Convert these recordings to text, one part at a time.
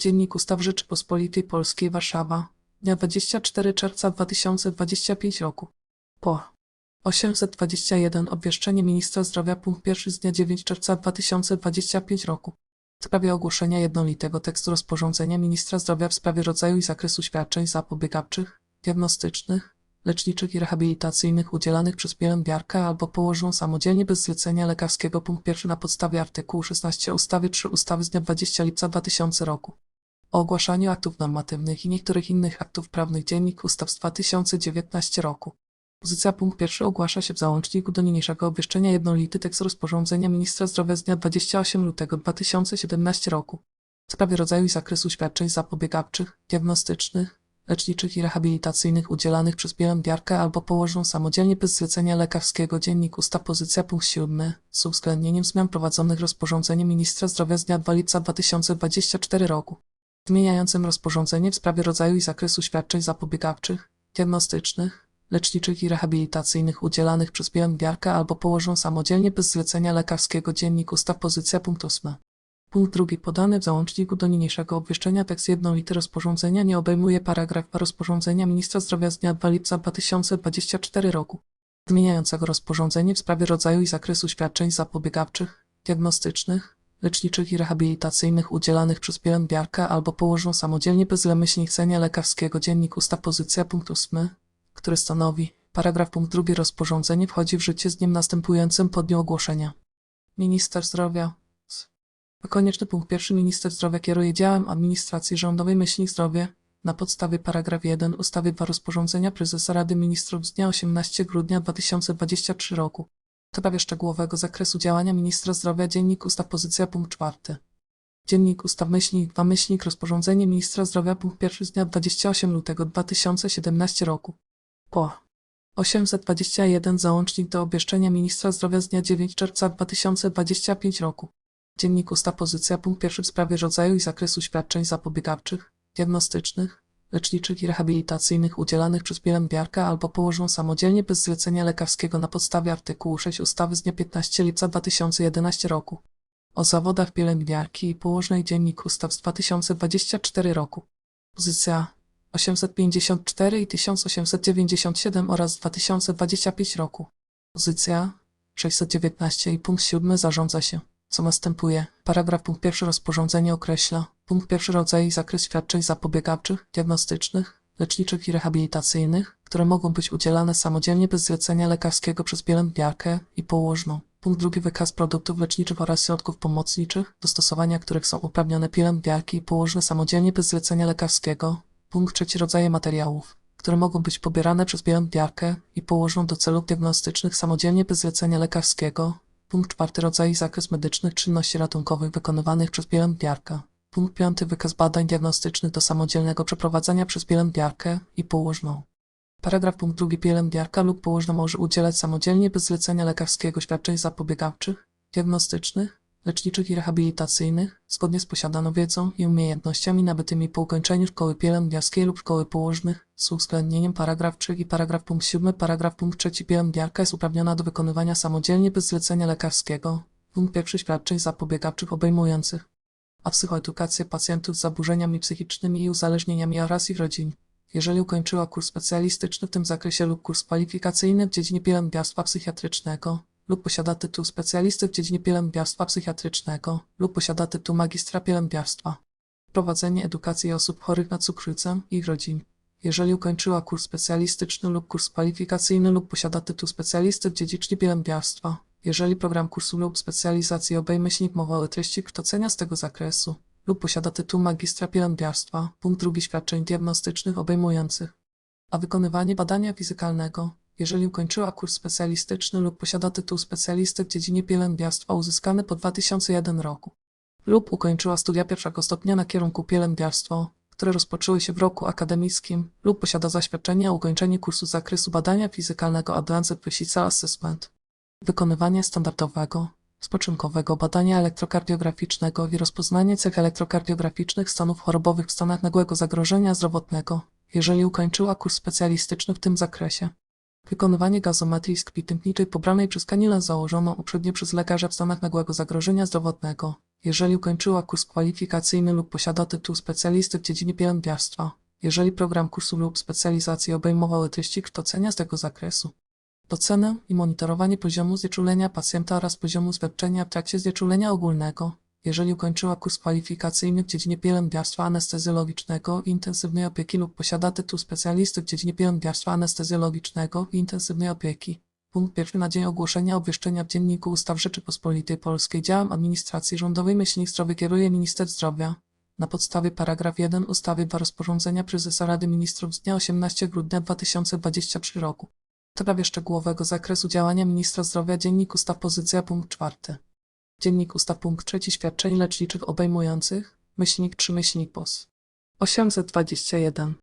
Dziennik Ustaw Rzeczypospolitej Polskiej Warszawa, dnia 24 czerwca 2025 roku. Po 821 obwieszczenie Ministra Zdrowia punkt pierwszy z dnia 9 czerwca 2025 roku. W sprawie ogłoszenia jednolitego tekstu rozporządzenia Ministra Zdrowia w sprawie rodzaju i zakresu świadczeń zapobiegawczych, diagnostycznych, leczniczych i rehabilitacyjnych udzielanych przez pielęgniarkę albo położną samodzielnie bez zlecenia lekarskiego punkt pierwszy na podstawie artykułu 16 ustawy 3 ustawy z dnia 20 lipca 2000 roku o ogłaszaniu aktów normatywnych i niektórych innych aktów prawnych Dziennik Ustaw z 2019 roku. Pozycja punkt pierwszy ogłasza się w załączniku do niniejszego obwieszczenia jednolity tekst rozporządzenia Ministra Zdrowia z dnia 28 lutego 2017 roku w sprawie rodzaju i zakresu świadczeń zapobiegawczych, diagnostycznych, leczniczych i rehabilitacyjnych udzielanych przez pielęgniarkę albo położną samodzielnie bez zlecenia lekarskiego Dziennik Ustaw Pozycja punkt 7 z uwzględnieniem zmian prowadzonych rozporządzeniem Ministra Zdrowia z dnia 2 lipca 2024 roku zmieniającym rozporządzenie w sprawie rodzaju i zakresu świadczeń zapobiegawczych, diagnostycznych, leczniczych i rehabilitacyjnych udzielanych przez pielęgniarkę albo położną samodzielnie bez zlecenia lekarskiego Dziennik Ustaw Pozycja punkt 8. Punkt drugi podany w załączniku do niniejszego obwieszczenia tekst jednolity rozporządzenia nie obejmuje paragrafa rozporządzenia Ministra Zdrowia z dnia 2 lipca 2024 roku zmieniającego rozporządzenie w sprawie rodzaju i zakresu świadczeń zapobiegawczych, diagnostycznych, leczniczych i rehabilitacyjnych udzielanych przez pielęgniarkę albo położną samodzielnie bez chcenia lekarskiego. Dziennik Ustaw Pozycja punkt 8, który stanowi paragraf punkt drugi. Rozporządzenie wchodzi w życie z dniem następującym po dniu ogłoszenia. Minister Zdrowia Konieczny punkt pierwszy. Minister Zdrowia kieruje działem administracji rządowej myślnik zdrowie na podstawie paragraf 1 ustawy 2 rozporządzenia prezesa Rady Ministrów z dnia 18 grudnia 2023 roku w sprawie szczegółowego zakresu działania ministra zdrowia Dziennik Ustaw Pozycja punkt 4. Dziennik Ustaw myślnik 2 myślnik rozporządzenie ministra zdrowia punkt 1 z dnia 28 lutego 2017 roku. Po 821 załącznik do obwieszczenia ministra zdrowia z dnia 9 czerwca 2025 roku. Dziennik Ustaw Pozycja punkt 1 w sprawie rodzaju i zakresu świadczeń zapobiegawczych, diagnostycznych, leczniczych i rehabilitacyjnych udzielanych przez pielęgniarkę albo położną samodzielnie bez zlecenia lekarskiego na podstawie artykułu 6 ustawy z dnia 15 lipca 2011 roku o zawodach pielęgniarki i położnej Dziennik Ustaw z 2024 roku. Pozycja 854 i 1897 oraz 2025 roku. Pozycja 619 i punkt 7 zarządza się co następuje. Paragraf pierwszy rozporządzenie określa punkt pierwszy rodzaj i zakres świadczeń zapobiegawczych, diagnostycznych, leczniczych i rehabilitacyjnych, które mogą być udzielane samodzielnie bez zlecenia lekarskiego przez pielęgniarkę i położną. Punkt drugi wykaz produktów leczniczych oraz środków pomocniczych, do stosowania których są uprawnione pielęgniarki i położne samodzielnie bez zlecenia lekarskiego. Punkt trzeci rodzaje materiałów, które mogą być pobierane przez pielęgniarkę i położną do celów diagnostycznych samodzielnie bez zlecenia lekarskiego. Punkt czwarty rodzaj i zakres medycznych czynności ratunkowych wykonywanych przez pielęgniarkę. Punkt piąty wykaz badań diagnostycznych do samodzielnego przeprowadzania przez pielęgniarkę i położną. Paragraf punkt drugi pielęgniarka lub położna może udzielać samodzielnie bez zlecenia lekarskiego świadczeń zapobiegawczych, diagnostycznych, leczniczych i rehabilitacyjnych, zgodnie z posiadaną wiedzą i umiejętnościami nabytymi po ukończeniu szkoły pielęgniarskiej lub szkoły położnych, z uwzględnieniem paragraf 3 i paragraf punkt 7, paragraf punkt 3 pielęgniarka jest uprawniona do wykonywania samodzielnie bez zlecenia lekarskiego, punkt pierwszy świadczeń zapobiegawczych obejmujących a psychoedukację pacjentów z zaburzeniami psychicznymi i uzależnieniami oraz ich rodzin. Jeżeli ukończyła kurs specjalistyczny w tym zakresie lub kurs kwalifikacyjny w dziedzinie pielęgniarstwa psychiatrycznego, lub posiada tytuł specjalisty w dziedzinie pielęgniarstwa psychiatrycznego, lub posiada tytuł magistra pielęgniarstwa. Prowadzenie edukacji osób chorych na cukrzycę i ich rodzin. Jeżeli ukończyła kurs specjalistyczny lub kurs kwalifikacyjny lub posiada tytuł specjalisty w dziedzinie pielęgniarstwa, jeżeli program kursu lub specjalizacji obejmie silnik mowa o treści kształcenia z tego zakresu, lub posiada tytuł magistra pielęgniarstwa, punkt drugi świadczeń diagnostycznych obejmujących, a wykonywanie badania fizykalnego, jeżeli ukończyła kurs specjalistyczny lub posiada tytuł specjalisty w dziedzinie pielęgniarstwa uzyskany po 2001 roku, lub ukończyła studia pierwszego stopnia na kierunku pielęgniarstwo, które rozpoczęły się w roku akademickim, lub posiada zaświadczenie o ukończeniu kursu z zakresu badania fizykalnego Advanced Physical Assessment wykonywanie standardowego, spoczynkowego badania elektrokardiograficznego i rozpoznanie cech elektrokardiograficznych stanów chorobowych w stanach nagłego zagrożenia zdrowotnego, jeżeli ukończyła kurs specjalistyczny w tym zakresie. Wykonywanie gazometrii z krwi tętniczej pobranej przez kanilę założoną uprzednio przez lekarza w stanach nagłego zagrożenia zdrowotnego, jeżeli ukończyła kurs kwalifikacyjny lub posiada tytuł specjalisty w dziedzinie pielęgniarstwa, jeżeli program kursu lub specjalizacji obejmowały treści kształcenia z tego zakresu. Docenę i monitorowanie poziomu znieczulenia pacjenta oraz poziomu świadczenia w trakcie znieczulenia ogólnego, jeżeli ukończyła kurs kwalifikacyjny w dziedzinie pielęgniarstwa anestezjologicznego i intensywnej opieki lub posiada tytuł specjalisty w dziedzinie pielęgniarstwa anestezjologicznego i intensywnej opieki. Punkt pierwszy na dzień ogłoszenia obwieszczenia w Dzienniku Ustaw Rzeczypospolitej Polskiej działem administracji rządowej myślnik zdrowie kieruje minister zdrowia. Na podstawie paragraf 1 ustawy 2 rozporządzenia prezesa Rady Ministrów z dnia 18 grudnia 2023 roku. W sprawie szczegółowego zakresu działania ministra zdrowia Dziennik Ustaw pozycja punkt 4. Dziennik Ustaw punkt 3 świadczeń leczniczych obejmujących myślnik 3 myślnik POS 821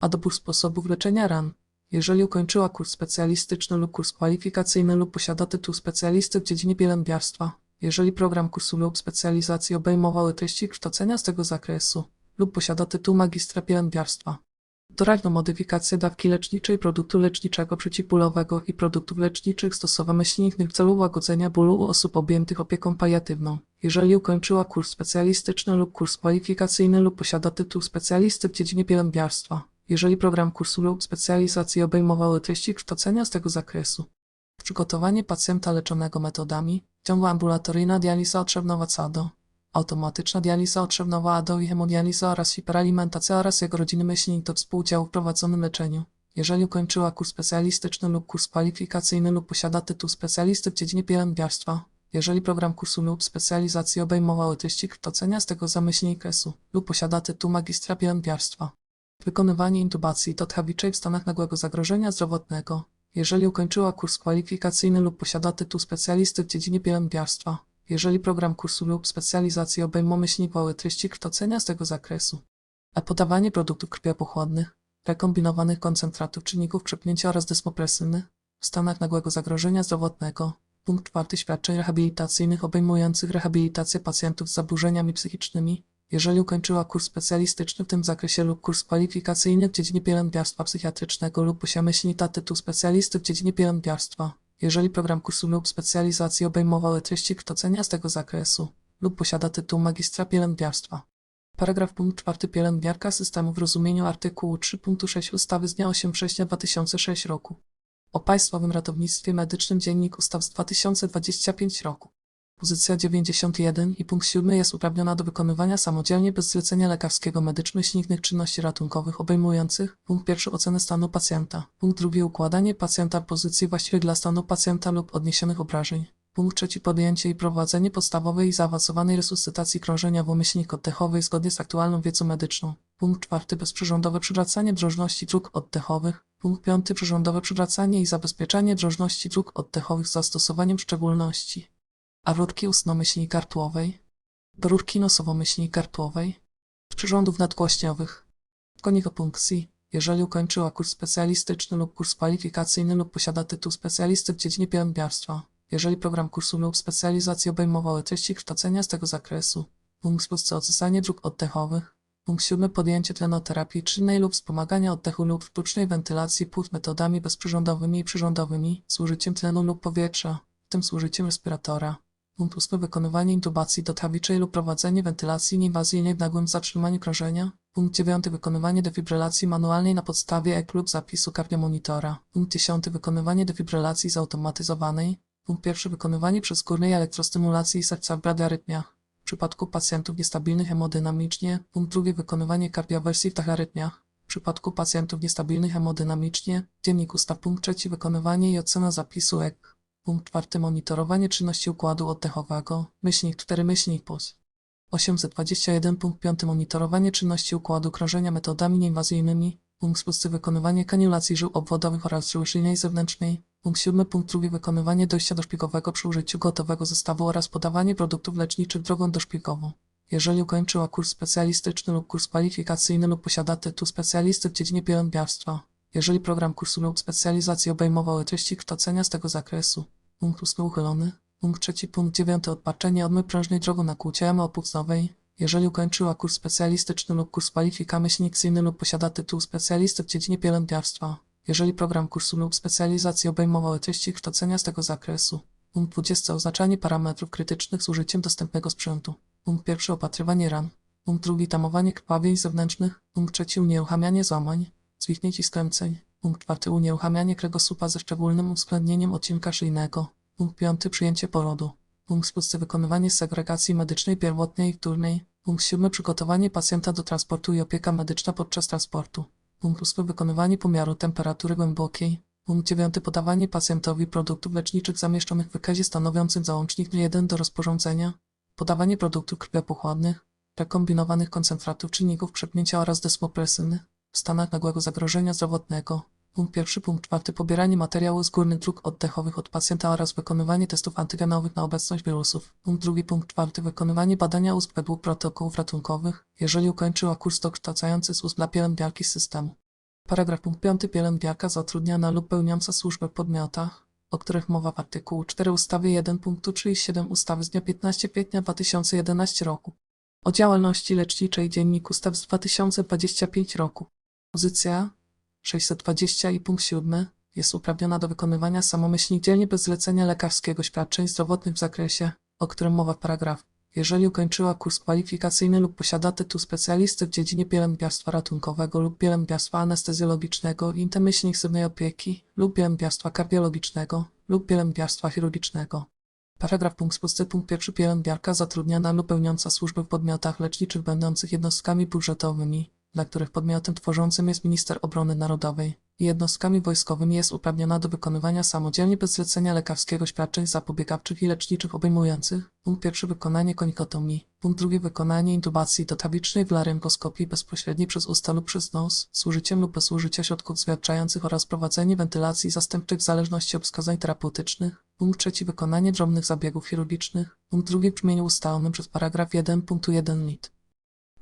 a dobór sposobów leczenia ran. Jeżeli ukończyła kurs specjalistyczny lub kurs kwalifikacyjny lub posiada tytuł specjalisty w dziedzinie pielęgniarstwa, jeżeli program kursu lub specjalizacji obejmowały treści kształcenia z tego zakresu lub posiada tytuł magistra pielęgniarstwa. Doraźną modyfikację dawki leczniczej produktu leczniczego przeciwbólowego i produktów leczniczych stosowanych myślnych w celu łagodzenia bólu u osób objętych opieką paliatywną. Jeżeli ukończyła kurs specjalistyczny lub kurs kwalifikacyjny lub posiada tytuł specjalisty w dziedzinie pielęgniarstwa. Jeżeli program kursu lub specjalizacji obejmowały treści kształcenia z tego zakresu. Przygotowanie pacjenta leczonego metodami ciągła ambulatoryjna dializa otrzewnowa CADO, automatyczna dializa otrzewnowa ADO i hemodializa oraz hiperalimentacja oraz jego rodziny myślnik do współdziału w prowadzonym leczeniu. Jeżeli ukończyła kurs specjalistyczny lub kurs kwalifikacyjny lub posiada tytuł specjalisty w dziedzinie pielęgniarstwa, jeżeli program kursu lub specjalizacji obejmowały treści kształcenia z tego zamyślnik kresu lub posiada tytuł magistra pielęgniarstwa. Wykonywanie intubacji totchawiczej w stanach nagłego zagrożenia zdrowotnego, jeżeli ukończyła kurs kwalifikacyjny lub posiada tytuł specjalisty w dziedzinie pielęgniarstwa, jeżeli program kursu lub specjalizacji obejmą myślnikowe treści kształcenia z tego zakresu, a podawanie produktów krwiopochłonnych, rekombinowanych koncentratów czynników przepnięcia oraz desmopresyny w stanach nagłego zagrożenia zdrowotnego. Punkt czwarty świadczeń rehabilitacyjnych obejmujących rehabilitację pacjentów z zaburzeniami psychicznymi, jeżeli ukończyła kurs specjalistyczny w tym zakresie lub kurs kwalifikacyjny w dziedzinie pielęgniarstwa psychiatrycznego lub posiada myślnita tytuł specjalisty w dziedzinie pielęgniarstwa, jeżeli program kursu lub specjalizacji obejmowały treści kształcenia z tego zakresu lub posiada tytuł magistra pielęgniarstwa. Paragraf punkt 4 pielęgniarka systemu w rozumieniu artykułu 3.6 ustawy z dnia 8 września 2006 roku o Państwowym Ratownictwie Medycznym Dziennik Ustaw z 2025 roku. Pozycja 91 i punkt 7 jest uprawniona do wykonywania samodzielnie bez zlecenia lekarskiego medyczno-śniegnych czynności ratunkowych obejmujących punkt pierwszy ocenę stanu pacjenta, punkt drugi układanie pacjenta w pozycji właściwej dla stanu pacjenta lub odniesionych obrażeń, punkt trzeci podjęcie i prowadzenie podstawowej i zaawansowanej resuscytacji krążenia w umyślnik oddechowej zgodnie z aktualną wiedzą medyczną, punkt czwarty bezprzyrządowe przywracanie drożności dróg oddechowych, punkt piąty przyrządowe przywracanie i zabezpieczanie drożności dróg oddechowych z zastosowaniem szczególności a rurki ustnomyślnej kartłowej, do rurki z przyrządów nadgłośniowych. Konik punkcji, jeżeli ukończyła kurs specjalistyczny lub kurs kwalifikacyjny lub posiada tytuł specjalisty w dziedzinie pielęgniarstwa, jeżeli program kursu lub specjalizacji obejmowały treści kształcenia z tego zakresu, punkt spustce odsysanie dróg oddechowych, punkt siódmy. Podjęcie tlenoterapii czynnej lub wspomagania oddechu lub sztucznej wentylacji płuc metodami bezprzyrządowymi i przyrządowymi. Z użyciem tlenu lub powietrza, w tym z użyciem respiratora. Punkt ósmy wykonywanie intubacji dotchawiczej lub prowadzenie wentylacji nieinwazyjnej w nagłym zatrzymaniu krążenia. Punkt dziewiąty wykonywanie defibrylacji manualnej na podstawie EK lub zapisu kardiomonitora. Punkt dziesiąty wykonywanie defibrylacji zautomatyzowanej. Punkt pierwszy wykonywanie przezgórnej elektrostymulacji serca w bradyarytmiach. W przypadku pacjentów niestabilnych hemodynamicznie. Punkt drugi wykonywanie kardiowersji w tachyrytmiach. W przypadku pacjentów niestabilnych hemodynamicznie. Dziennik ustaw. Punkt trzeci wykonywanie i ocena zapisu EK. Punkt czwarty monitorowanie czynności układu oddechowego, myślnik 4 myślnik POS. 821 punkt 5 monitorowanie czynności układu krążenia metodami nieinwazyjnymi, punkt 6 wykonywanie kaniulacji żył obwodowych oraz żyły szyjnej zewnętrznej, punkt 7 punkt 2 wykonywanie dojścia doszpikowego przy użyciu gotowego zestawu oraz podawanie produktów leczniczych drogą doszpikową. Jeżeli ukończyła kurs specjalistyczny lub kurs kwalifikacyjny lub posiada tytuł specjalisty w dziedzinie pielęgniarstwa, jeżeli program kursu lub specjalizacji obejmowały treści kształcenia z tego zakresu, punkt ósmy uchylony, punkt trzeci, punkt dziewiąty. Odpaczenie odmy prężnej drogą na kłucie jamy opłucnowej, jeżeli ukończyła kurs specjalistyczny lub kurs kwalifikacyjny lub posiada tytuł specjalisty w dziedzinie pielęgniarstwa, jeżeli program kursu lub specjalizacji obejmowały treści kształcenia z tego zakresu, punkt 20 oznaczanie parametrów krytycznych z użyciem dostępnego sprzętu. Punkt pierwszy. Opatrywanie ran. Punkt drugi. Tamowanie krwawień zewnętrznych. Punkt trzeci. Unieruchamianie złamań, zwichnięć i skręceń. Punkt czwarty unieruchamianie kręgosłupa ze szczególnym uwzględnieniem odcinka szyjnego. Punkt piąty przyjęcie porodu. Punkt szósty wykonywanie segregacji medycznej pierwotnej i wtórnej. Punkt siódmy przygotowanie pacjenta do transportu i opieka medyczna podczas transportu. Punkt ósmy wykonywanie pomiaru temperatury głębokiej. Punkt dziewiąty podawanie pacjentowi produktów leczniczych zamieszczonych w wykazie stanowiącym załącznik 1 do rozporządzenia. Podawanie produktów krwiopochłonnych, rekombinowanych koncentratów czynników przepnięcia oraz desmopresyny w stanach nagłego zagrożenia zdrowotnego. Punkt pierwszy, punkt czwarty pobieranie materiału z górnych dróg oddechowych od pacjenta oraz wykonywanie testów antygenowych na obecność wirusów. Punkt drugi, punkt czwarty wykonywanie badania ust według protokołów ratunkowych, jeżeli ukończyła kurs dokształcający z ust dla pielęgniarki systemu. Paragraf punkt 5. Pielęgniarka zatrudniana lub pełniąca służbę w podmiotach, o których mowa w artykułu 4 ustawy 1 punktu 3 i 7 ustawy z dnia 15 kwietnia 2011 roku o działalności leczniczej Dziennik Ustaw z 2025 roku. Pozycja 620 i punkt 7 jest uprawniona do wykonywania samomyślnie bez zlecenia lekarskiego świadczeń zdrowotnych w zakresie, o którym mowa w paragraf. Jeżeli ukończyła kurs kwalifikacyjny lub posiada tytuł specjalisty w dziedzinie pielęgniarstwa ratunkowego lub pielęgniarstwa anestezjologicznego i intensywnej opieki lub pielęgniarstwa kardiologicznego lub pielęgniarstwa chirurgicznego. Paragraf punkt spusty punkt pierwszy pielęgniarka zatrudniana lub pełniąca służbę w podmiotach leczniczych będących jednostkami budżetowymi, dla których podmiotem tworzącym jest minister obrony narodowej. I jednostkami wojskowymi jest uprawniona do wykonywania samodzielnie bez zlecenia lekarskiego świadczeń zapobiegawczych i leczniczych obejmujących punkt pierwszy wykonanie konikotomii, punkt drugi wykonanie intubacji dotawicznej w laryngoskopii bezpośredniej przez usta lub przez nos z użyciem lub bez użycia środków zwierczających oraz prowadzenie wentylacji zastępczych w zależności od wskazań terapeutycznych, punkt trzeci wykonanie drobnych zabiegów chirurgicznych, punkt drugi w brzmieniu ustalonym przez paragraf 1 punktu 1 lit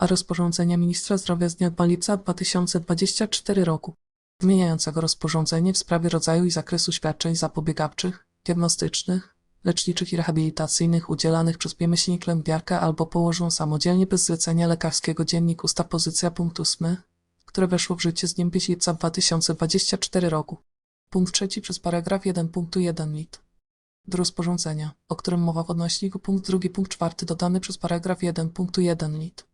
rozporządzenia Ministra Zdrowia z dnia 2 lipca 2024 roku, zmieniającego rozporządzenie w sprawie rodzaju i zakresu świadczeń zapobiegawczych, diagnostycznych, leczniczych i rehabilitacyjnych udzielanych przez piemyślnik lębiarkę albo położą samodzielnie bez zlecenia lekarskiego dziennik ustaw pozycja punkt 8, które weszło w życie z dniem 5 lipca 2024 roku. Punkt trzeci przez paragraf 1 punktu 1 lit. Do rozporządzenia, o którym mowa w odnośniku punkt drugi punkt czwarty dodany przez paragraf 1 punktu 1 lit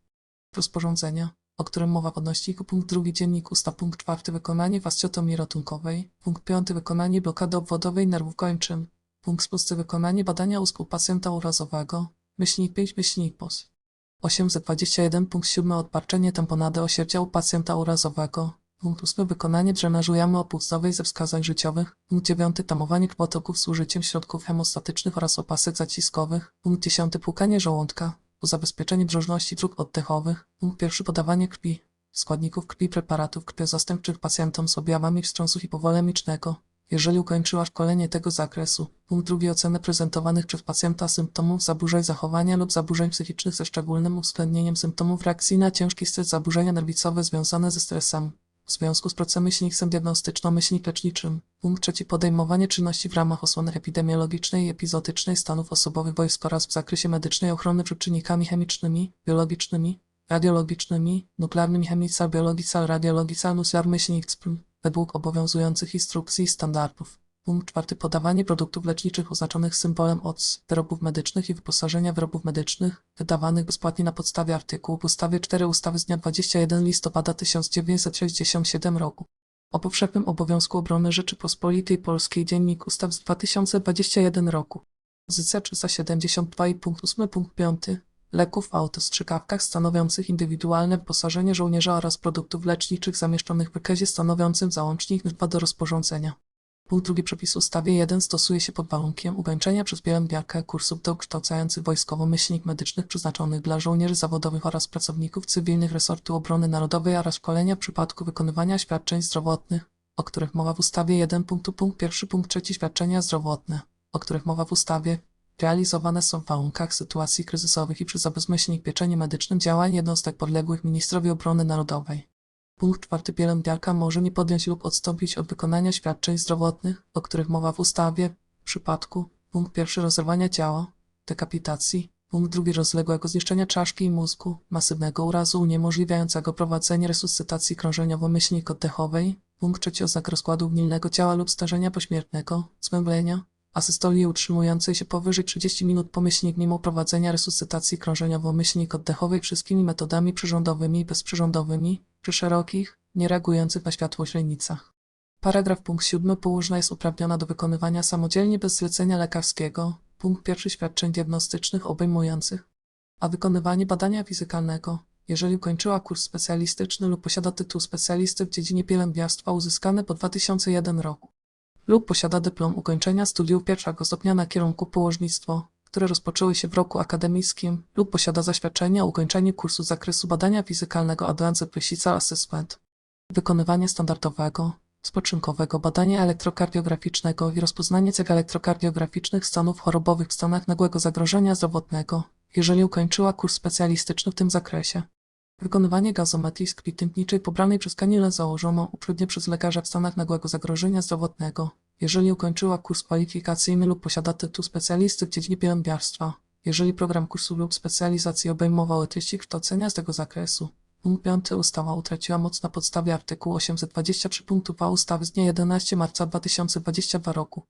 rozporządzenia, o którym mowa w odnośniku punkt drugi dziennik ustaw punkt czwarty wykonanie wascjotomii ratunkowej, punkt piąty wykonanie blokady obwodowej nerwów kończyn, punkt szósty wykonanie badania mózgu pacjenta urazowego, myślnik 5 myślnik POS. 821 punkt 7 odparczenie tamponady osierdzia u pacjenta urazowego, punkt 8 wykonanie drenażu jamy opłucowej ze wskazań życiowych, punkt 9 tamowanie krwotoków z użyciem środków hemostatycznych oraz opasek zaciskowych, punkt 10 płukanie żołądka, zabezpieczenie drożności dróg oddechowych, punkt pierwszy podawanie krwi, składników krwi preparatów krwiozastępczych pacjentom z objawami wstrząsu hipowolemicznego, jeżeli ukończyła szkolenie tego zakresu. Punkt drugi ocenę prezentowanych przez pacjenta symptomów zaburzeń zachowania lub zaburzeń psychicznych ze szczególnym uwzględnieniem symptomów reakcji na ciężki stres zaburzenia nerwicowe związane ze stresem. W związku z procesem myślnikiem diagnostyczno-myślnik leczniczym. Punkt trzeci podejmowanie czynności w ramach osłony epidemiologicznej i epizotycznej stanów osobowych wojsk oraz w zakresie medycznej ochrony przed czynnikami chemicznymi, biologicznymi, radiologicznymi, nuklearnymi chemical, biological, radiological, nuclear myślnik CPM, według obowiązujących instrukcji i standardów. Punkt czwarty podawanie produktów leczniczych oznaczonych symbolem OC, wyrobów medycznych i wyposażenia wyrobów medycznych, wydawanych bezpłatnie na podstawie artykułu w ustawie 4 ustawy z dnia 21 listopada 1967 roku. O powszechnym obowiązku obrony Rzeczypospolitej Polskiej Dziennik Ustaw z 2021 roku. Pozycja 372 i punkt 8 punkt 5 leków w autostrzykawkach stanowiących indywidualne wyposażenie żołnierza oraz produktów leczniczych zamieszczonych w wykazie stanowiącym załącznik 2 do rozporządzenia. Punkt drugi przepisu ustawy 1 stosuje się pod warunkiem ukończenia przez pielęgniarkę kursów dokształcających wojskowo-myślnik medycznych przeznaczonych dla żołnierzy zawodowych oraz pracowników cywilnych resortu obrony narodowej oraz szkolenia w przypadku wykonywania świadczeń zdrowotnych, o których mowa w ustawie 1 punktu punkt pierwszy punkt trzeci świadczenia zdrowotne, o których mowa w ustawie, realizowane są w warunkach sytuacji kryzysowych i przy zabezpieczeniu medycznym działań jednostek podległych ministrowi obrony narodowej. Punkt czwarty. Pielęgniarka może nie podjąć lub odstąpić od wykonania świadczeń zdrowotnych, o których mowa w ustawie, w przypadku punkt pierwszy rozerwania ciała, dekapitacji, punkt drugi. Rozległego zniszczenia czaszki i mózgu, masywnego urazu uniemożliwiającego prowadzenie resuscytacji krążeniowo-myślnik oddechowej, punkt trzeci. Oznak rozkładu gnilnego ciała lub starzenia pośmiertnego, zwęglenia, asystolii utrzymującej się powyżej 30 minut pomyślnik mimo prowadzenia resuscytacji krążeniowo-myślnik oddechowej wszystkimi metodami przyrządowymi i bezprzyrządowymi przy szerokich, niereagujących na światło źrenicach. Paragraf punkt 7 położna jest uprawniona do wykonywania samodzielnie bez zlecenia lekarskiego, punkt pierwszy świadczeń diagnostycznych obejmujących, a wykonywanie badania fizykalnego, jeżeli ukończyła kurs specjalistyczny lub posiada tytuł specjalisty w dziedzinie pielęgniarstwa uzyskany po 2001 roku, lub posiada dyplom ukończenia studiów pierwszego stopnia na kierunku położnictwo, które rozpoczęły się w roku akademickim, lub posiada zaświadczenie o ukończeniu kursu z zakresu badania fizykalnego Advanced Physical Assessment, wykonywanie standardowego, spoczynkowego badania elektrokardiograficznego i rozpoznanie cech elektrokardiograficznych stanów chorobowych w stanach nagłego zagrożenia zdrowotnego, jeżeli ukończyła kurs specjalistyczny w tym zakresie. Wykonywanie gazometrii skwitętniczej pobranej przez kanilę założoną uprzednio przez lekarza w stanach nagłego zagrożenia zdrowotnego, jeżeli ukończyła kurs kwalifikacyjny lub posiada tytuł specjalisty w dziedzinie pielęgniarstwa, jeżeli program kursu lub specjalizacji obejmował treści kształcenia z tego zakresu. Punkt 5 ustawa utraciła moc na podstawie artykułu 823 punktu 2 ustawy z dnia 11 marca 2022 roku.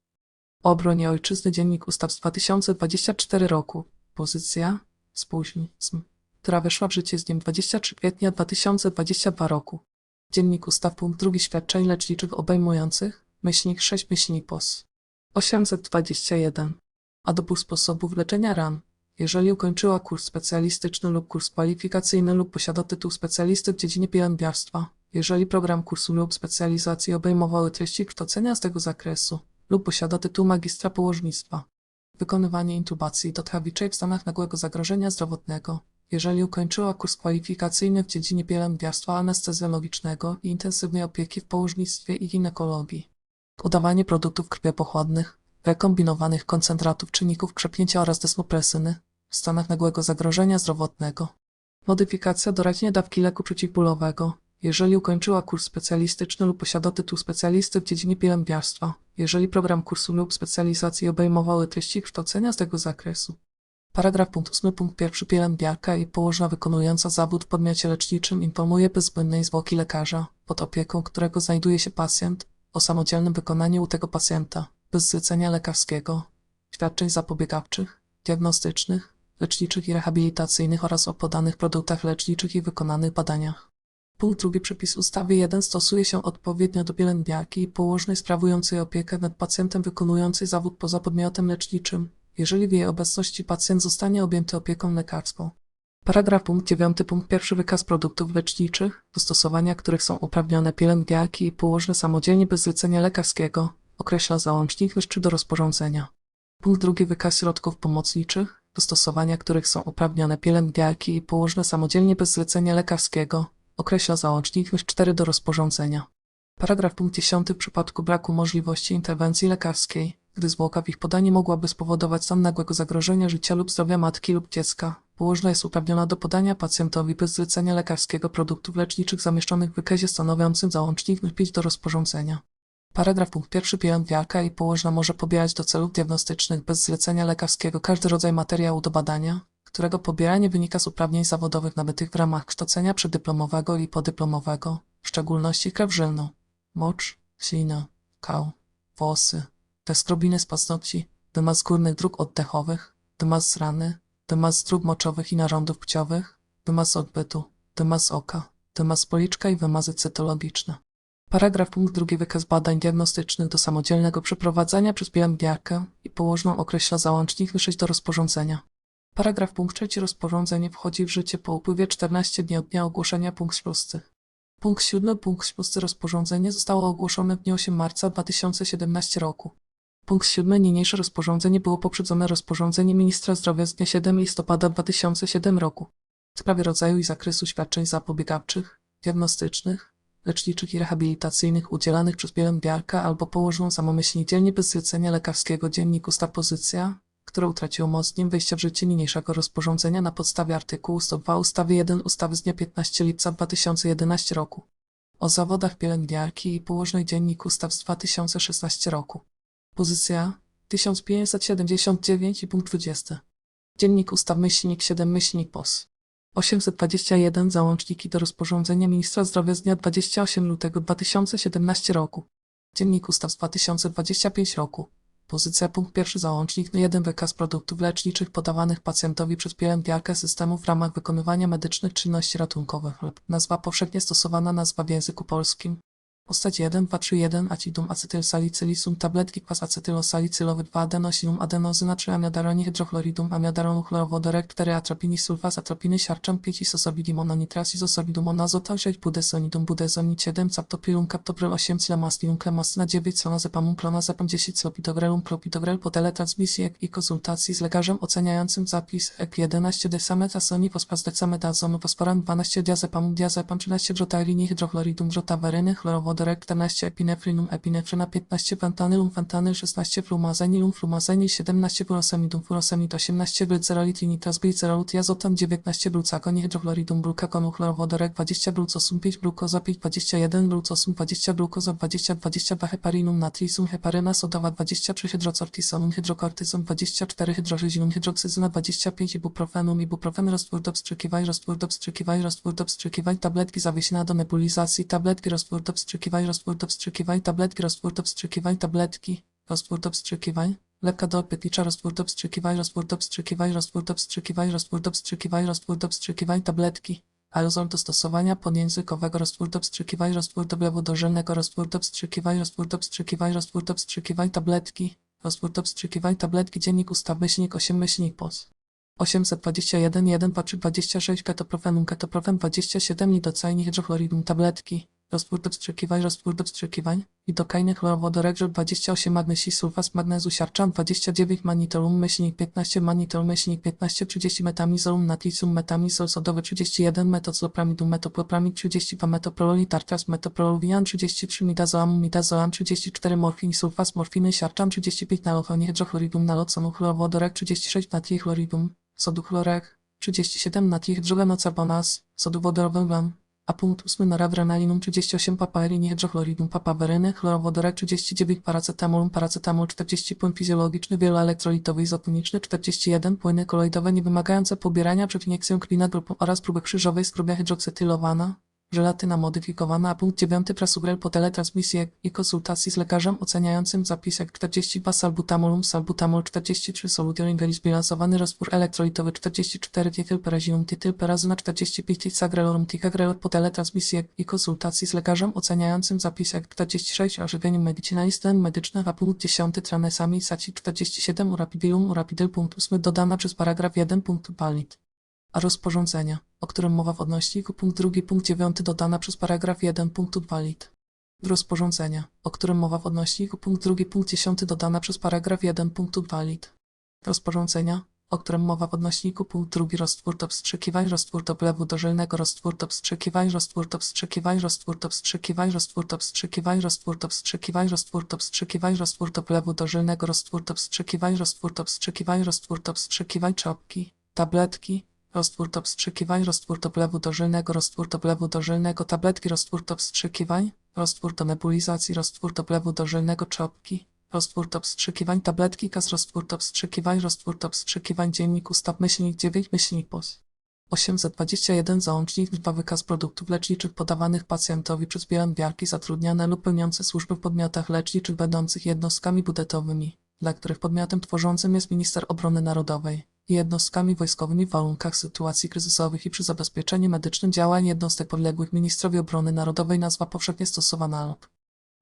O obronie ojczyzny Dziennik Ustaw z 2024 roku. Pozycja spóźnizm, która weszła w życie z dniem 23 kwietnia 2022 roku. Dziennik Ustaw punkt 2 świadczeń leczniczych obejmujących myślnik 6 myślnik POS 821 a dobór sposobów leczenia ran jeżeli ukończyła kurs specjalistyczny lub kurs kwalifikacyjny lub posiada tytuł specjalisty w dziedzinie pielęgniarstwa, jeżeli program kursu lub specjalizacji obejmowały treści kształcenia z tego zakresu, lub posiada tytuł magistra położnictwa. Wykonywanie intubacji dotchawiczej w stanach nagłego zagrożenia zdrowotnego, jeżeli ukończyła kurs kwalifikacyjny w dziedzinie pielęgniarstwa anestezjologicznego i intensywnej opieki w położnictwie i ginekologii. Udawanie produktów krwiopochłonnych, rekombinowanych koncentratów czynników krzepnięcia oraz desmopresyny w stanach nagłego zagrożenia zdrowotnego. Modyfikacja doraźnej dawki leku przeciwbólowego, jeżeli ukończyła kurs specjalistyczny lub posiada tytuł specjalisty w dziedzinie pielęgniarstwa, jeżeli program kursu lub specjalizacji obejmowały treści kształcenia z tego zakresu. Paragraf punkt 8 punkt 1 pielęgniarka i położna wykonująca zawód w podmiocie leczniczym informuje bez zbędnej zwłoki lekarza, pod opieką którego znajduje się pacjent, o samodzielnym wykonaniu u tego pacjenta, bez zlecenia lekarskiego, świadczeń zapobiegawczych, diagnostycznych, leczniczych i rehabilitacyjnych oraz o podanych produktach leczniczych i wykonanych badaniach. Punkt drugi. Przepis ustawy 1 stosuje się odpowiednio do pielęgniarki i położnej sprawującej opiekę nad pacjentem wykonującej zawód poza podmiotem leczniczym, jeżeli w jej obecności pacjent zostanie objęty opieką lekarską. Paragraf punkt 9 punkt 1 wykaz produktów leczniczych, do stosowania których są uprawnione pielęgniarki i położne samodzielnie bez zlecenia lekarskiego, określa załącznik jeszcze do rozporządzenia. Punkt drugi wykaz środków pomocniczych, do stosowania których są uprawnione pielęgniarki i położne samodzielnie bez zlecenia lekarskiego, określa załącznik 4 do rozporządzenia. Paragraf punkt 10 w przypadku braku możliwości interwencji lekarskiej, gdy zwłoka w ich podaniu mogłaby spowodować stan nagłego zagrożenia życia lub zdrowia matki lub dziecka, położna jest uprawniona do podania pacjentowi bez zlecenia lekarskiego produktów leczniczych zamieszczonych w wykazie stanowiącym załącznik 5 do rozporządzenia. Paragraf punkt pierwszy pielęgniarka i położna może pobierać do celów diagnostycznych bez zlecenia lekarskiego każdy rodzaj materiału do badania, którego pobieranie wynika z uprawnień zawodowych nabytych w ramach kształcenia przeddyplomowego i podyplomowego, w szczególności krew żylną, mocz, ślina, kał, włosy, teskrobiny z paznokci, dymaz z górnych dróg oddechowych, dymaz z rany, dymaz z dróg moczowych i narządów płciowych, dymaz z odbytu, dymaz z oka, dymaz z policzka i wymazy cytologiczne. Paragraf punkt drugi wykaz badań diagnostycznych do samodzielnego przeprowadzania przez pielęgniarkę i położną określa załącznik 6 do rozporządzenia. Paragraf punkt trzeci rozporządzenie wchodzi w życie po upływie 14 dni od dnia ogłoszenia punkt szósty. Punkt siódmy punkt szósty rozporządzenie zostało ogłoszone w dniu 8 marca 2017 roku. Punkt siódmy niniejsze rozporządzenie było poprzedzone rozporządzeniem ministra zdrowia z dnia 7 listopada 2007 roku w sprawie rodzaju i zakresu świadczeń zapobiegawczych, diagnostycznych, leczniczych i rehabilitacyjnych udzielanych przez pielęgniarkę albo położoną samomyślnie bez zlecenia lekarskiego dziennik ustaw pozycja, które utraciło moc z dniem wejścia w życie niniejszego rozporządzenia na podstawie artykułu 102 ustawy 1 ustawy z dnia 15 lipca 2011 roku o zawodach pielęgniarki i położnej dziennik ustaw z 2016 roku. Pozycja 1579 i punkt 20. Dziennik ustaw myślnik 7 myślnik POS 821 Załączniki do rozporządzenia Ministra Zdrowia z dnia 28 lutego 2017 roku. Dziennik Ustaw z 2025 roku. Pozycja punkt pierwszy załącznik 1 wykaz produktów leczniczych podawanych pacjentowi przez pielęgniarkę systemu w ramach wykonywania medycznych czynności ratunkowych. Nazwa powszechnie stosowana nazwa w języku polskim. Postać 1, 2, 3, 1, acidum acetylsalicylisum, tabletki kwas acetylosalicylowy 2, adenosinum, adenozyna 3, amiadaronii hydrochloridum, amiadaronu chlorowodorek 4, atropini sulfas, atropiny siarczan 5, isosobidum mononitras, isosobidum monozotal 6, budesonidum, budesonid 7, captoprilum, captopril 8, cilamastinum, klemostyna 9, clonazepamum, clonazepam 10, clopidogrelum, clopidogrel po teletransmisji i konsultacji z lekarzem oceniającym zapis EK 11, desametasoni, fosfas desametazomy, fosforan 12, diazepamum, diazepam 13, drotarini, hydrochloridum, drotaweryny, chlorowodorek 14, epinefrinum, epinefryna 15, fentanylum, fentanyl 16, flumazenilum, flumazenil 17, furosemidum, furosemid 18, glycerolit, nitras, glicerolut, jazotam 19, brucakoni, hydrochloridum, brukakonu, chlorowodorek 20, brucosum 5, glukoza 5, 21, brucosum 20, glukoza 20, 22, heparinum, natrisum, heparyna sodowa 23, hydrocortisonum, hydrokortyzon 24, hydrożyzinum, hydroksyzyna 25, ibuprofenum, ibuprofen, roztwór do wstrzykiwań, roztwór do wstrzykiwań, roztwór do wstrzykiwań, tabletki zawiesina do nebulizacji, tabletki, roztwór do wstrzykiwań, roztwór do wstrzykiwań, tabletki, roztwór do wstrzykiwań, tabletki, roztwór do wstrzykiwań, lekka do pytnicza, roztwór do wstrzykiwań, roztwór do wstrzykiwań, roztwór do wstrzykiwań, roztwór do wstrzykiwań, roztwór do wstrzykiwań, tabletki, aerozol do stosowania podjęzykowego, roztwór do wstrzykiwań, roztwór do wlewu dożylnego, roztwór do wstrzykiwań, roztwór do wstrzykiwań, roztwór do wstrzykiwań, tabletki, roztwór do wstrzykiwań, tabletki, dziennik ustaw, myślnik, 8 myślnik, pos. 821, 1, 2, 3, 26, ketoprofenum, ketoprofen 27, lidocajni, hydrochloridum, tabletki, roztwór do wstrzykiwań, roztwór do wstrzykiwań, lidokajny, chlorowodorek, 28, magnesii, sulfas, magnezu, siarczan, 29, manitolum, myślnik, 15, manitol, myślnik, 15, 30, metamizolum, natricium, metamizol, sodowy, 31, metoclopramidum, metopropramid, 30, pametoprolol, tartras, metoprololian, 33, midazolam, midazolam, 34, morfin, sulfas, morfiny, siarczan, 35, nalochoni, hydrochloridum, naloconu, chlorowodorek, 36, natrichloridum, sodu chlorek, 37, natrihydrogenocarbonas, sodu wodorowym a punkt 8 noradrenalinum 38 papaerini hydrochloridum papaweryny, chlorowodorek 39 paracetamol, paracetamol 40 płyn fizjologiczny wieloelektrolitowy izotoniczny 41 płyny koloidowe niewymagające pobierania krwi nad grupą oraz próbę krzyżowej skrobia hydroksetylowana, żelatyna modyfikowana, punkt 9 prasugrel po teletransmisji i konsultacji z lekarzem oceniającym zapis jak 42 salbutamolum, salbutamol 43 solution zbilansowany roztwór elektrolitowy 44 dietylperazinum, dietylperazyna 45 ticagrelorum, ticagrelor po teletransmisji i konsultacji z lekarzem oceniającym zapis jak 46 ożywieniem medicinalistem medycznym, a punkt 10 tranesami saci 47 urapidium, urapidyl punkt 8 dodana przez paragraf 1 punkt palit rozporządzenia, o którym mowa w odnośniku punkt drugi punkt 9 dodana przez paragraf 1 punktu 2 lit. Rozporządzenia, o którym mowa w odnośniku punkt drugi punkt 10 dodana przez paragraf 1 punktu 2 lit. Rozporządzenia, o którym mowa w odnośniku punkt drugi roztwór do wstrzykiwań, roztwór do wlewu dożylnego, roztwór do wstrzykiwań, roztwór do wstrzykiwań, roztwór do wstrzykiwań, roztwór do wstrzykiwań, roztwór do wstrzykiwań, roztwór do wstrzykiwań, roztwór do wlewu dożylnego, roztwór do wstrzykiwań, roztwór do wstrzykiwań, roztwór do wstrzykiwań, czopki, tabletki, roztwór do wstrzykiwań, roztwór do wlewu dożylnego, roztwór do wlewu dożylnego, tabletki, roztwór do wstrzykiwań, roztwór do nebulizacji, roztwór do wlewu dożylnego, czopki, roztwór do wstrzykiwań, tabletki, kas, roztwór do wstrzykiwań, roztwór do wstrzykiwań, dziennik ustaw, myślnik 9, myślnik pos. 821 załącznik 2 wykaz produktów leczniczych podawanych pacjentowi przez pielęgniarki zatrudniane lub pełniące służby w podmiotach leczniczych będących jednostkami budżetowymi, dla których podmiotem tworzącym jest minister obrony narodowej jednostkami wojskowymi w warunkach sytuacji kryzysowych i przy zabezpieczeniu medycznym działań jednostek podległych ministrowi obrony narodowej nazwa powszechnie stosowana lub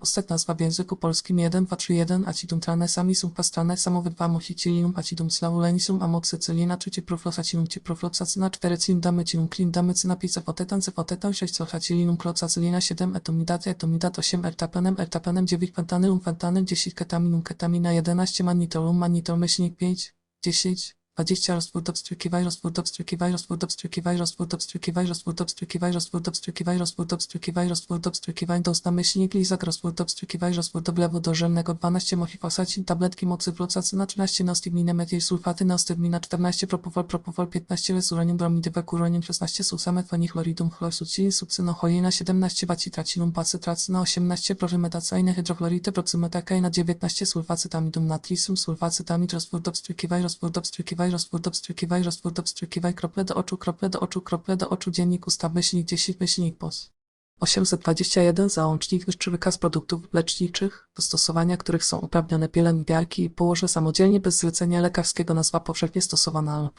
Postać nazwa w języku polskim 1, 2, 3, 1, acidum tranesami sum pastrane samowy 2 mucicilinum acidum slaulenisum amoxycylina 3 proflosacinum ciprofloxacyna 4 cindamycinum clindamycyna 5 cefotetan cefotetan 6 celhacilinum klocacylina 7 etomidat etomidat 8 ertapenem ertapenem 9 pentanylum fentanyl 10 ketaminum ketamina 11 mannitolum mannitol myślnik 5 10 20 roztwór do wstrzykiwań, roztwór do wstrzykiwań, roztwór do wstrzykiwań, roztwór do wstrzykiwań, roztwór do wstrzykiwań, roztwór do wstrzykiwań, roztwór do wstrzykiwań, roztwór do wstrzykiwań, do usta myślnik, lizak, roztwór do wstrzykiwań, roztwór do wlewu dożylnego, 12 mochifosacin, tabletki mocyfloxacyna, 13 nostigmina, metyl sulfaty, nostygmina, 14 propofol, propofol, 15 resuronium, bromidy, wekuronium, 16 susamethoni, chloridum, chlorsucin, sucynocholina, 17 bacitracinum, pacytracyna, 18 prorymetacajne, hydrochlority, procymetakaina, 19 sulfacytamidum, natricium, sulfacytamid, roztwór do wstrzykiwań, roztwór do wstrzykiwań, roztwór do wstrzykiwań, krople do oczu, krople do oczu, krople do oczu, dziennik ustaw, myślnik 10, myślnik pos. 821 załącznik czy wykaz produktów leczniczych, do stosowania których są uprawnione pielęgniarki i położe samodzielnie bez zlecenia lekarskiego nazwa powszechnie stosowana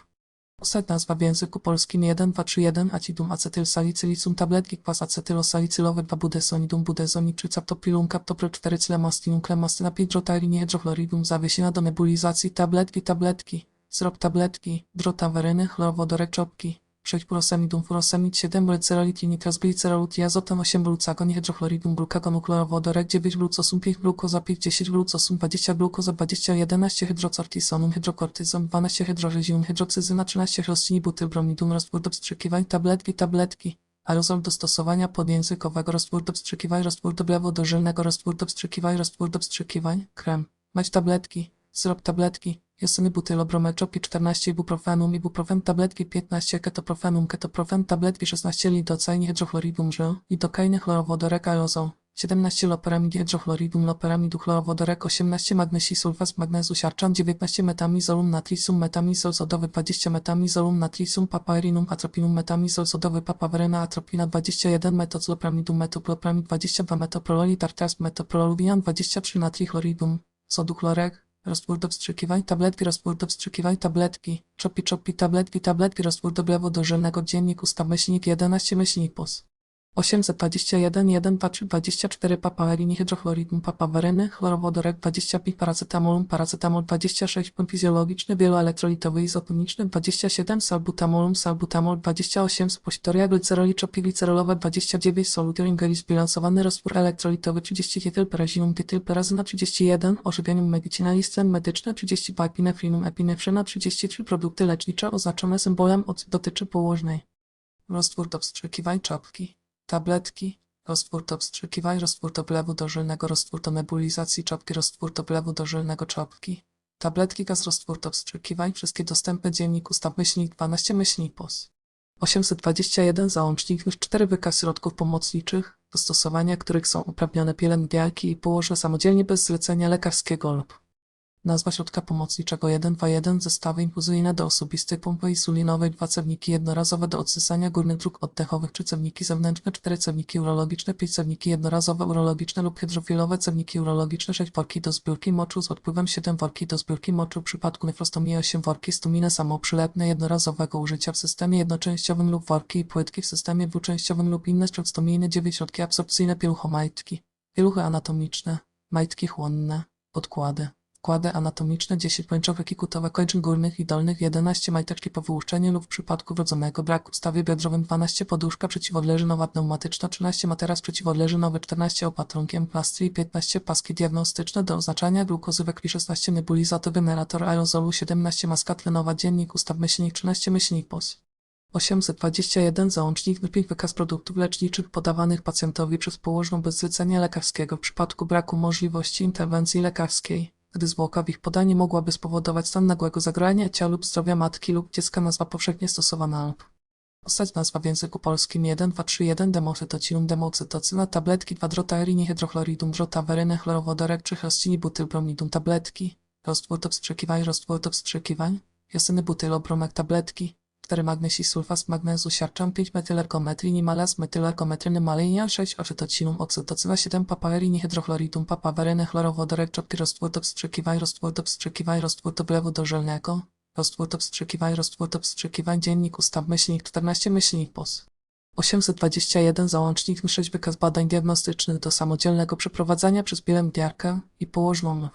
Ustać nazwa w języku polskim 1231 acidum acetylsalicylicum tabletki kwas acetylosalicylowy 2 budesonidum budezonid czy captopilum captopril 4 clemostinum klemostyna pidrotarini hydrochloridum zawiesina do nebulizacji tabletki tabletki syrop tabletki drotaweryny chlorowodorek czopki. 6 furosemidum furosemid 7 glycerolit nitrosglicerolut i azotem 8 glucagon hydrochloridum glukagonu chlorowodorek 9 glucosum 5 glukoza 5 10 glucosum 20 glukoza 20 11 hydrocortisonum hydrokortyzon 12 hydrożyzium hydrocyzyna 13 chlostinibutybromidum roztwór do wstrzykiwań tabletki tabletki. Aerozol do stosowania podjęzykowego roztwór do wstrzykiwań roztwór do blewu dożylnego roztwór do wstrzykiwań roztwór do wstrzykiwań krem. Mać tabletki syrop tabletki Jesyny butylobrometropi 14 ibuprofenum, ibuprofen tabletki 15 ketoprofenum, ketoprofen tabletki 16 lidocajni hydrochloridum żel, lidokainy chlorowodorek aerozol, 17 loperamid hydrochloridum, loperamidu chlorowodorek 18 magnesi sulfas magnezu siarczan, 19 metamizolum natrium, metamizol sodowy 20 metamizolum natrium, papaerinum, atropinum, metamizol sodowy, papaweryna, atropina 21 metoclopramidum, metopropramid 22 metoprololi, tartars, metoprolubian 23 natrichloridum, sodu Roztwór do wstrzykiwań, tabletki, roztwór do wstrzykiwań, tabletki, czopi, czopi, tabletki, tabletki, roztwór do blewu dożylnego, dziennik, ustaw, myślnik, 11, myślnik, pos. 821, 1, 2, 3, 24, papaerini, hydrochloridum, papaweryny, chlorowodorek, 25, paracetamolum, paracetamol, 26, płyn fizjologiczny, wieloelektrolitowy, izotoniczny, 27, salbutamolum, salbutamol, 28, spościtoria, gliceroli, czopi, glicerolowe, 29, solutyrin, gelis, bilansowany roztwór elektrolitowy, 30, ketylperazinum, ketylperazyna, 31, ożywianium medicinalistem, medyczne, 30, epinefrinum, epinefryna, 33, produkty lecznicze oznaczone symbolem od dotyczy położnej. Roztwór do wstrzykiwań czopki. Tabletki. Roztwór do wstrzykiwań, roztwór do blewu dożylnego, roztwór do nebulizacji czopki, roztwór do blewu dożylnego czopki. Tabletki, gaz, roztwór do wstrzykiwań, wszystkie dostępne dziennik, ustaw myślnik, 12 myślnik, pos. 821 załącznik, już 4 wykaz środków pomocniczych, do stosowania których są uprawnione pielęgniarki i położne samodzielnie bez zlecenia lekarskiego lub Nazwa środka pomocniczego 121 zestawy infuzyjne do osobistej pompy insulinowej, dwa cewniki jednorazowe do odsysania górnych dróg oddechowych, trzy cewniki zewnętrzne, cztery cewniki urologiczne, pięć cewniki jednorazowe urologiczne lub hydrofilowe cewniki urologiczne, sześć worki do zbiórki moczu z odpływem, siedem worki do zbiórki moczu w przypadku nefrostomii, osiem worki stumine samoprzylepne jednorazowego użycia w systemie jednoczęściowym lub worki i płytki w systemie dwuczęściowym lub inne śródstomijne, dziewięć środki absorpcyjne, pieluchomajtki, pieluchy anatomiczne, majtki chłonne, podkłady. Wkłady anatomiczne 10 pończowe kikutowe kończyn górnych i dolnych 11 majteczki po wyłuszczeniu lub w przypadku wrodzonego. Braku w stawie biodrowym 12 poduszka przeciwodleżynowa pneumatyczna 13 materac przeciwodleżynowy 14 opatrunkiem plastry 15 paski diagnostyczne do oznaczania glukozy we krwi 16 nebulizator generator aerozolu 17 maska tlenowa dziennik ustaw myślnik 13 myślnik pos. 821 załącznik wypięć wykaz produktów leczniczych podawanych pacjentowi przez położną bez zlecenia lekarskiego w przypadku braku możliwości interwencji lekarskiej gdy zwłoka w ich podaniu mogłaby spowodować stan nagłego zagrania ciała lub zdrowia matki lub dziecka nazwa powszechnie stosowana lub Postać nazwa w języku polskim 1, 2, 3, 1 democytocilum, democytocyna, tabletki 2 drotaerini, hydrochloridum, drotaweryny, chlorowodorek 3 chrostini, butylbromidum, tabletki, roztwór do wstrzykiwań, roztwór do wstrzykiwań, josyny, butylobromek, tabletki, 4 magnesi sulfas magnezu siarczan 5 metylergometrini malas metylergometryny malenia 6 oczytocinum ocytocyna 7 papaerini hydrochloridum papaweryny chlorowodorek czopki roztwór do wstrzykiwań roztwór do wstrzykiwań roztwór do blewu dożylnego roztwór do wstrzykiwań roztwór do wstrzykiwań dziennik ustaw myślnik 14 myślnik pos 821 załącznik 6 wykaz badań diagnostycznych do samodzielnego przeprowadzania przez pielęgniarkę i położną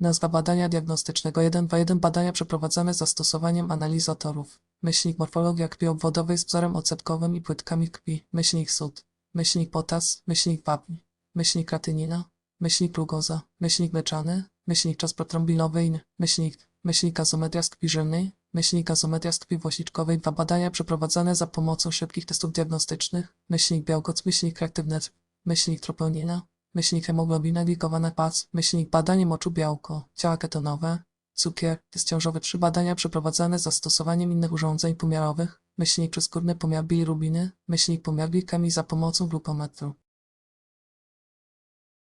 Nazwa badania diagnostycznego 121 badania przeprowadzane z zastosowaniem analizatorów. Myślnik morfologia krwi obwodowej z wzorem odsetkowym i płytkami krwi. Myślnik sód. Myślnik potas. Myślnik wapń. Myślnik kratynina. Myślnik glukoza. Myślnik mleczany. Myślnik czas protrombilowy. in. Myślnik. Myślnik gazometria z krwi żylnej. Myślnik gazometria z krwi włośniczkowej. Dwa badania przeprowadzane za pomocą szybkich testów diagnostycznych. Myślnik białkoc. Myślnik reaktywny. Myślnik troponina myślnik hemoglobina glikowana pac, myślnik badanie moczu białko, ciała ketonowe, cukier, test ciążowy, trzy badania przeprowadzane z zastosowaniem innych urządzeń pomiarowych, pomiar myślnik pomiar glikemii za pomocą glukometru.